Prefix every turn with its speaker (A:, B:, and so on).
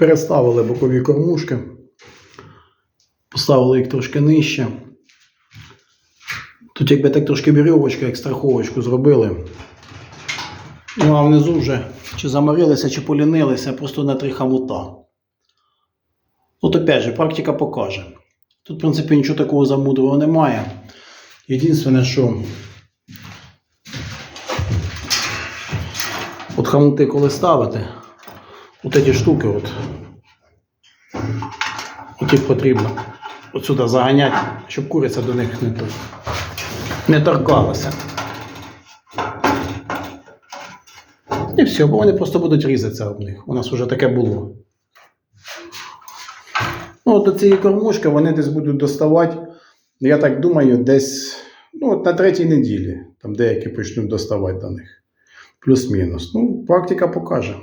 A: Переставили бокові кормушки, поставили їх трошки нижче. Тут якби так трошки вірьовочку, як страховочку зробили. Ну а внизу вже чи заморилися, чи полінилися, просто на три хамута. От опять же, практика покаже. Тут, в принципі, нічого такого замудрого немає. Єдине, що от хамути, коли ставити, от ці штуки, от, от їх потрібно от сюди заганяти, щоб куриця до них не, не торкалася. І все, бо вони просто будуть різатися об них. У нас вже таке було. Ну, от цієї кормушки вони десь будуть доставати, я так думаю, десь ну, от на третій неділі. Там деякі почнуть доставати до них. Плюс-мінус. Ну, практика покаже.